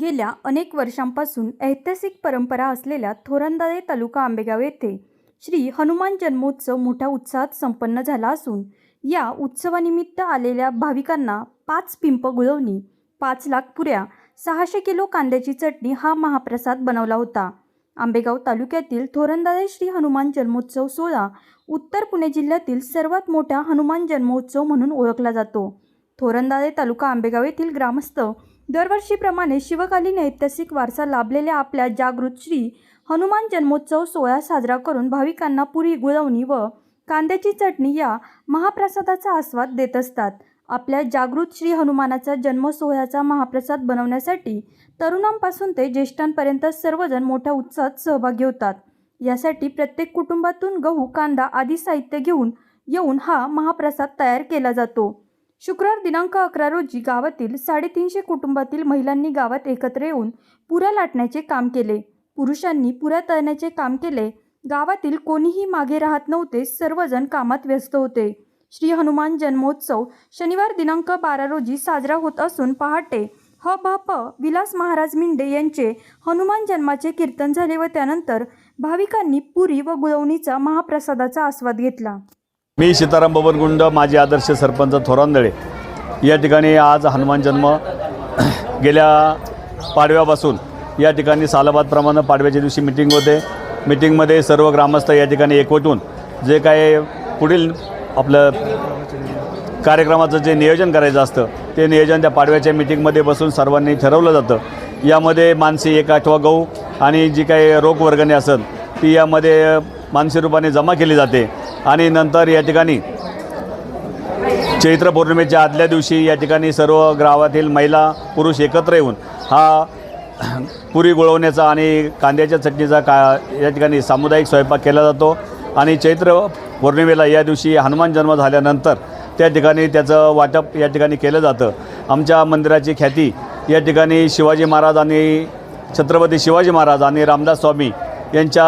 गेल्या अनेक वर्षांपासून ऐतिहासिक परंपरा असलेल्या थोरंदाळे तालुका आंबेगाव येथे श्री हनुमान जन्मोत्सव मोठ्या उत्साहात संपन्न झाला असून या उत्सवानिमित्त आलेल्या भाविकांना पाच पिंप गुळवणी पाच लाख पुऱ्या सहाशे किलो कांद्याची चटणी हा महाप्रसाद बनवला होता. आंबेगाव तालुक्यातील थोरंदाळे श्री हनुमान जन्मोत्सव सोहळा उत्तर पुणे जिल्ह्यातील सर्वात मोठा हनुमान जन्मोत्सव म्हणून ओळखला जातो. थोरंदाळे तालुका आंबेगाव येथील ग्रामस्थ दरवर्षीप्रमाणे शिवकालीन ऐतिहासिक वारसा लाभलेल्या आपल्या जागृत श्री हनुमान जन्मोत्सव सोहळा साजरा करून भाविकांना पुरी गुळवणी व कांद्याची चटणी या महाप्रसादाचा आस्वाद देत असतात. आपल्या जागृत श्री हनुमानाचा जन्म सोहळ्याचा महाप्रसाद बनवण्यासाठी तरुणांपासून ते ज्येष्ठांपर्यंत सर्वजण मोठ्या उत्साहात सहभागी होतात. यासाठी प्रत्येक कुटुंबातून गहू कांदा आदी साहित्य घेऊन येऊन हा महाप्रसाद तयार केला जातो. शुक्रवार दिनांक अकरा रोजी गावातील साडेतीनशे कुटुंबातील महिलांनी गावात एकत्र येऊन पुऱ्या लाटण्याचे काम केले. पुरुषांनी पुऱ्या तळण्याचे काम केले. गावातील कोणीही मागे राहत नव्हते. सर्वजण कामात व्यस्त होते. श्री हनुमान जन्मोत्सव शनिवार दिनांक बारा रोजी साजरा होत असून पहाटे ह भ प विलास महाराज मिंडे यांचे हनुमान जन्माचे कीर्तन झाले व त्यानंतर भाविकांनी पुरी व गुळवणीचा महाप्रसादाचा आस्वाद घेतला. मी सीताराम बबनगुंड माझे आदर्श सरपंच थोरांदळे. या ठिकाणी आज हनुमान जन्म गेल्या पाडव्यापासून. या ठिकाणी सालाबादप्रमाणे पाडव्याच्या दिवशी मिटिंग होते. मिटिंगमध्ये सर्व ग्रामस्थ या ठिकाणी एकवटून जे काय पुढील आपलं कार्यक्रमाचं जे नियोजन करायचं असतं ते नियोजन त्या पाडव्याच्या मिटिंगमध्ये बसून सर्वांनी ठरवलं जातं. यामध्ये मानसी एक आठवा गहू आणि जी काही रोख वर्गणी असेल ती यामध्ये मानसी रूपाने जमा केली जाते. आणि नंतर या ठिकाणी चैत्र पौर्णिमेच्या आदल्या दिवशी या ठिकाणी सर्व गावातील महिला पुरुष एकत्र येऊन हा पुरी गुळवण्याचा आणि कांद्याच्या चटणीचा का या ठिकाणी सामुदायिक स्वयंपाक केला जातो. आणि चैत्र पौर्णिमेला या दिवशी हनुमान जन्म झाल्यानंतर त्या ठिकाणी त्याचं वाटप या ठिकाणी केलं जातं. आमच्या मंदिराची ख्याती या ठिकाणी शिवाजी महाराज आणि छत्रपती शिवाजी महाराज आणि रामदास स्वामी यांच्या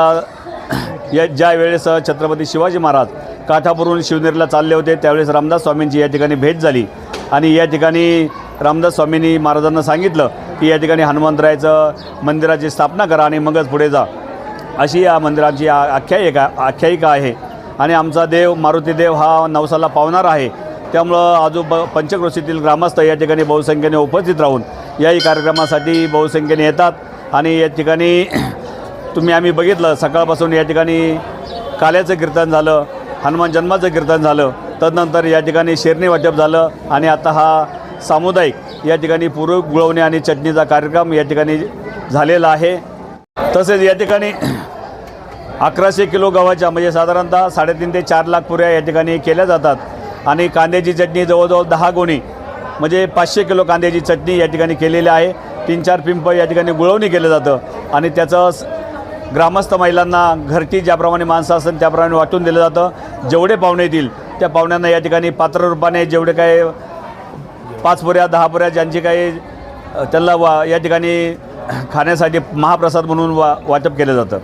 या ज्या वेळेस छत्रपती शिवाजी महाराज काठापूरून शिवनेरीला चालले होते त्यावेळेस रामदास स्वामींची या ठिकाणी भेट झाली. आणि या ठिकाणी रामदास स्वामींनी महाराजांना सांगितलं की या ठिकाणी हनुमंतरायाचं मंदिराची स्थापना करा आणि मगच पुढे जा. अशी या मंदिराची आख्यायिका आख्यायिका आहे. आणि आमचा देव मारुतीदेव हा नवसाला पावणार आहे. त्यामुळं आजूब पंचक्रोशीतील ग्रामस्थ या ठिकाणी बहुसंख्येने उपस्थित राहून याही कार्यक्रमासाठी बहुसंख्येने येतात. आणि या ठिकाणी तुम्ही आम्ही बघितलं सकाळपासून या ठिकाणी काल्याचं कीर्तन झालं हनुमान जन्माचं कीर्तन झालं तदनंतर या ठिकाणी शेरणी वाटप झालं आणि आता हा सामुदायिक या ठिकाणी पूर्व गुळवणी आणि चटणीचा कार्यक्रम या ठिकाणी झालेला आहे. तसेच या ठिकाणी अकराशे किलो गव्हाच्या म्हणजे साधारणतः साडेतीन ते चार लाख पुऱ्या या ठिकाणी केल्या जातात. आणि कांद्याची चटणी जवळजवळ दहा गुणी म्हणजे पाचशे किलो कांद्याची चटणी या ठिकाणी केलेली आहे. तीन चार पिंप या ठिकाणी गुळवणी केलं जातं. आणि त्याचं ग्रामस्थ महिलांना घरटी ज्याप्रमाणे माणसं असतात त्याप्रमाणे वाटून दिलं जातं. जेवढे पाहुणे येतील त्या पाहुण्यांना या ठिकाणी पात्र रूपाने जेवढे काय पाच पुऱ्या दहा पुऱ्या ज्यांची काही त्यांना वा या ठिकाणी खाण्यासाठी महाप्रसाद म्हणून वा वाटप केलं जातं.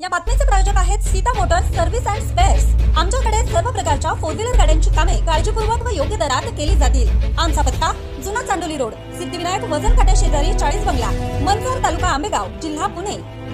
या बातमीचे प्रायोजक आहेत Sita motors service and spares. आमच्याकडे सर्व प्रकारच्या फोर व्हीलर गाड्यांची कामे काळजीपूर्वक व योग्य दरात केली जातील. आमचा पत्ता जुना चांडोली रोड. सिद्धिविनायक वजन काट्या शेजारी चाळीस बंगला मनसर तालुका आंबेगाव जिल्हा पुणे.